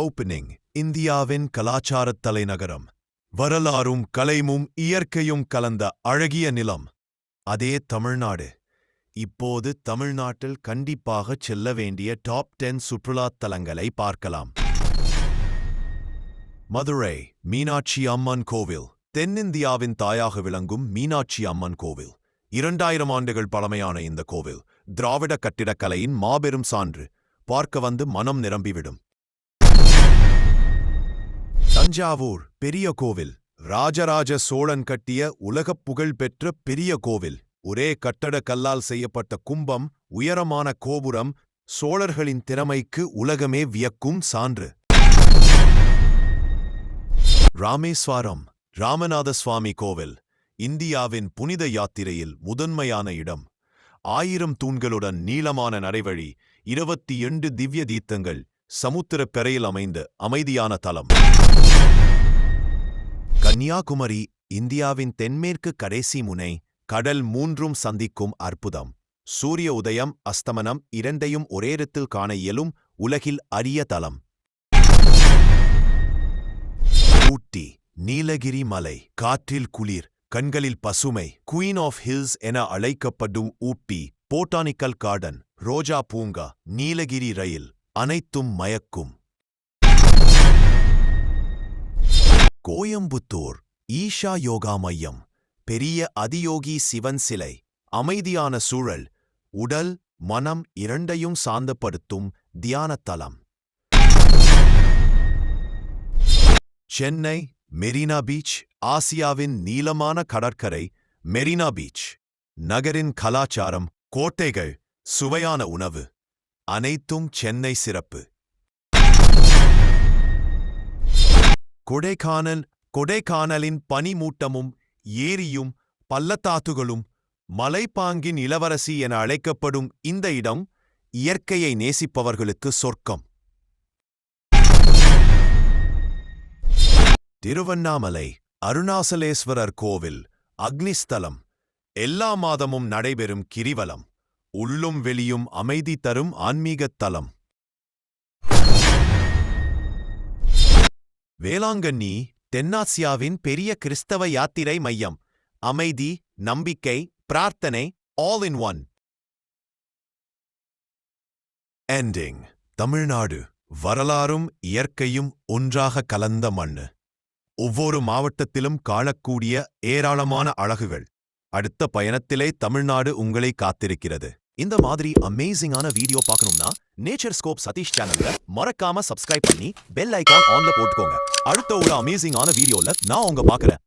Opening இந்தியாவின் கலாச்சாரத் தலைநகரம். வரலாறும் கலைமும் இயற்கையும் கலந்த அழகிய நிலம். அதே தமிழ்நாடு. இப்போது தமிழ்நாட்டில் கண்டிப்பாக செல்ல வேண்டிய டாப் டென் சுற்றுலாத் தலங்களை பார்க்கலாம். மதுரை மீனாட்சி அம்மன் கோவில். தென்னிந்தியாவின் தாயாக விளங்கும் மீனாட்சி அம்மன் கோவில். இரண்டாயிரம் ஆண்டுகள் பழமையான இந்த கோவில். திராவிட கட்டிடக்கலையின் மாபெரும் சான்று. பார்க்க வந்து மனம் நிரம்பிவிடும். தஞ்சாவூர் பெரிய கோவில். ராஜராஜ சோழன் கட்டிய உலகப் புகழ்பெற்ற பெரிய கோவில். ஒரே கட்டட கல்லால் செய்யப்பட்ட கும்பம் உயரமான கோபுரம் சோழர்களின் திறமைக்கு உலகமே வியக்கும் சான்று. ராமேஸ்வரம் ராமநாத சுவாமி கோவில் இந்தியாவின் புனித யாத்திரையில் முதன்மையான இடம். ஆயிரம் தூண்களுடன் நீளமான நடைவழி இருபத்தி எண்டு திவ்ய தீர்த்தங்கள் சமுத்திரப் பெறையில் அமைந்த அமைதியான தலம். கன்னியாகுமரி இந்தியாவின் தென்மேற்கு கடைசி முனை கடல் மூன்றும் சந்திக்கும் அற்புதம். சூரிய உதயம் அஸ்தமனம் இரண்டையும் ஒரே இடத்தில் காண இயலும் உலகில் அரிய தலம். ஊட்டி நீலகிரி மலை காற்றில் குளிர் கண்களில் பசுமை குயின் ஆஃப் ஹில்ஸ் என அழைக்கப்படும் ஊட்டி போட்டானிக்கல் கார்டன் ரோஜா பூங்கா நீலகிரி ரயில் அனைத்தும் மயக்கும். கோயம்புத்தூர் ஈஷா யோகா மையம் பெரிய அதியோகி சிவன் சிலை அமைதியான சூழல் உடல் மனம் இரண்டையும் சாந்தப்படுத்தும் தியானத்தலம். சென்னை மெரினா பீச் ஆசியாவின் நீளமான கடற்கரை மெரினா பீச். நகரின் கலாச்சாரம் கோட்டைகள் சுவையான உணவு. அனைத்தும் சென்னை சிறப்பு. கொடைக்கானல் கொடைக்கானலின் பனிமூட்டமும் ஏரியும் பள்ளத்தாத்துகளும் மலைப்பாங்கின் இளவரசி என அழைக்கப்படும் இந்த இடம் இயற்கையை நேசிப்பவர்களுக்கு சொர்க்கம். திருவண்ணாமலை அருணாசலேஸ்வரர் கோவில் அக்னிஸ்தலம். எல்லா மாதமும் நடைபெறும் கிரிவலம். உள்ளும் வெளியும் அமைதி தரும் ஆன்மீகத் தலம். வேளாங்கண்ணி தென்னாசியாவின் பெரிய கிறிஸ்தவ யாத்திரை மையம். அமைதி நம்பிக்கை பிரார்த்தனை all in one ending Tamil Nadu. வரலாறும் இயற்கையும் ஒன்றாக கலந்த மண்ணு. ஒவ்வொரு மாவட்டத்திலும் காணக்கூடிய ஏராளமான அழகுகள். அடுத்த பயணத்திலே தமிழ்நாடு உங்களை காத்திருக்கிறது. இந்த மாதிரி அமேசிங்கான வீடியோ பார்க்கணும்னா நேச்சர் ஸ்கோப் சதீஷ் சேனல்ல மறக்காம சப்ஸ்கிரைப் பண்ணி பெல் ஐக்கான் ஆன்ல போட்டுக்கோங்க. அடுத்த ஒரு அமேசிங்கான வீடியோல நான் உங்க பாக்குறேன்